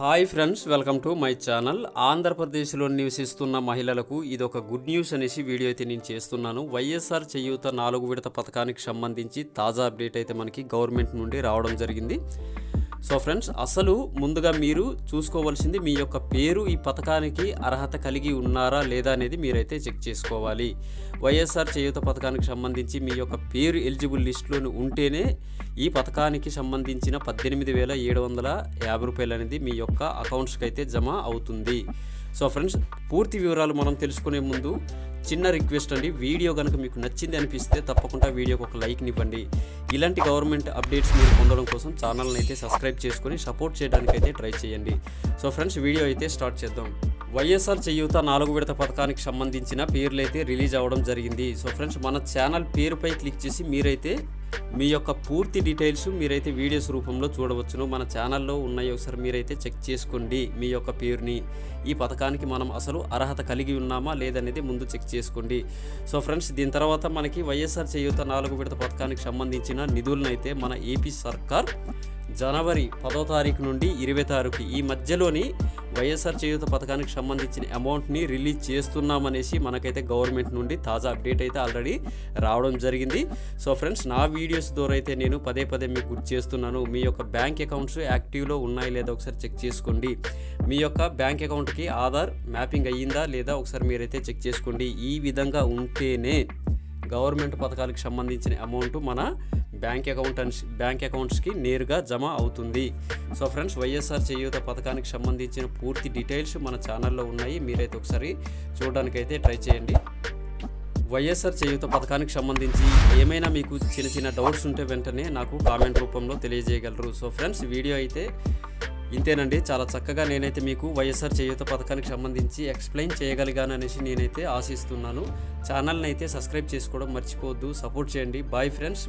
Hi friends welcome to my channel. ఆంధ్రప్రదేశ్లో నివసిస్తున్న మహిళలకు ఇది ఒక గుడ్ న్యూస్ అనేసి వీడియో అయితే నేను చేస్తున్నాను. వైఎస్ఆర్ చేయూత నాలుగు విడత పథకానికి సంబంధించి తాజా అప్డేట్ అయితే మనకి గవర్నమెంట్ నుండి రావడం జరిగింది. సో ఫ్రెండ్స్ అసలు ముందుగా మీరు చూసుకోవాల్సింది మీ యొక్క పేరు ఈ పథకానికి అర్హత కలిగి ఉన్నారా లేదా అనేది మీరైతే చెక్ చేసుకోవాలి. వైఎస్ఆర్ చేయూత పథకానికి సంబంధించి మీ యొక్క పేరు ఎలిజిబుల్ లిస్టులోని ఉంటేనే ఈ పథకానికి సంబంధించిన పద్దెనిమిది వేల ఏడు వందల యాభై రూపాయలు అనేది మీ యొక్క అకౌంట్స్కి అయితే జమ అవుతుంది. సో ఫ్రెండ్స్ పూర్తి వివరాలు మనం తెలుసుకునే ముందు చిన్న రిక్వెస్ట్ అండి. వీడియో కనుక మీకు నచ్చింది అనిపిస్తే తప్పకుండా వీడియోకి ఒక లైక్ని ఇవ్వండి. ఇలాంటి గవర్నమెంట్ అప్డేట్స్ మీరు పొందడం కోసం ఛానల్ని అయితే సబ్స్క్రైబ్ చేసుకొని సపోర్ట్ చేయడానికైతే ట్రై చేయండి. సో ఫ్రెండ్స్ వీడియో అయితే స్టార్ట్ చేద్దాం. వైఎస్ఆర్ చేయూత నాలుగు విడత పథకానికి సంబంధించిన పేర్లు అయితే రిలీజ్ అవ్వడం జరిగింది. సో ఫ్రెండ్స్ మన ఛానల్ పేరుపై క్లిక్ చేసి మీరైతే మీ యొక్క పూర్తి డీటెయిల్స్ మీరైతే వీడియోస్ రూపంలో చూడవచ్చును. మన ఛానల్లో ఉన్నాయి ఒకసారి మీరైతే చెక్ చేసుకోండి. మీ యొక్క పేరుని ఈ పథకానికి మనం అసలు అర్హత కలిగి ఉన్నామా లేదనేది ముందు చెక్ చేసుకోండి. సో ఫ్రెండ్స్ దీని తర్వాత మనకి వైఎస్ఆర్ చేయూత నాలుగు విడత పథకానికి సంబంధించిన నిధులను అయితే మన ఏపీ సర్కార్ జనవరి పదో తారీఖు నుండి ఇరవై తారీఖు ఈ మధ్యలోని వైఎస్ఆర్ చేయూత పథకానికి సంబంధించిన అమౌంట్ని రిలీజ్ చేస్తున్నామనేసి మనకైతే గవర్నమెంట్ నుండి తాజా అప్డేట్ అయితే ఆల్రెడీ రావడం జరిగింది. సో ఫ్రెండ్స్ నా వీడియోస్ ద్వారా అయితే నేను పదే పదే మీకు గుర్తు చేస్తున్నాను. మీ యొక్క బ్యాంక్ అకౌంట్స్ యాక్టివ్లో ఉన్నాయి లేదా ఒకసారి చెక్ చేసుకోండి. మీ యొక్క బ్యాంక్ అకౌంట్కి ఆధార్ మ్యాపింగ్ అయ్యిందా లేదా ఒకసారి మీరైతే చెక్ చేసుకోండి. ఈ విధంగా ఉంటేనే గవర్నమెంట్ పథకాలకు సంబంధించిన అమౌంట్ మన బ్యాంక్ అకౌంట్ బ్యాంక్ అకౌంట్స్కి నేరుగా జమ అవుతుంది. సో ఫ్రెండ్స్ వైఎస్ఆర్ చేయూత పథకానికి సంబంధించిన పూర్తి డీటెయిల్స్ మన ఛానల్లో ఉన్నాయి. మీరైతే ఒకసారి చూడడానికైతే ట్రై చేయండి. వైఎస్ఆర్ చేయూత పథకానికి సంబంధించి ఏమైనా మీకు చిన్న చిన్న డౌట్స్ ఉంటే వెంటనే నాకు కామెంట్ రూపంలో తెలియజేయగలరు. సో ఫ్రెండ్స్ వీడియో అయితే ఇంతేనండి. చాలా చక్కగా నేనైతే మీకు వైఎస్ఆర్ చేయూత పథకానికి సంబంధించి ఎక్స్ప్లెయిన్ చేయగలిగాను అనేసి నేనైతే ఆశిస్తున్నాను. ఛానల్ని అయితే సబ్స్క్రైబ్ చేసుకోవడం మర్చిపోవద్దు. సపోర్ట్ చేయండి. Bye friends.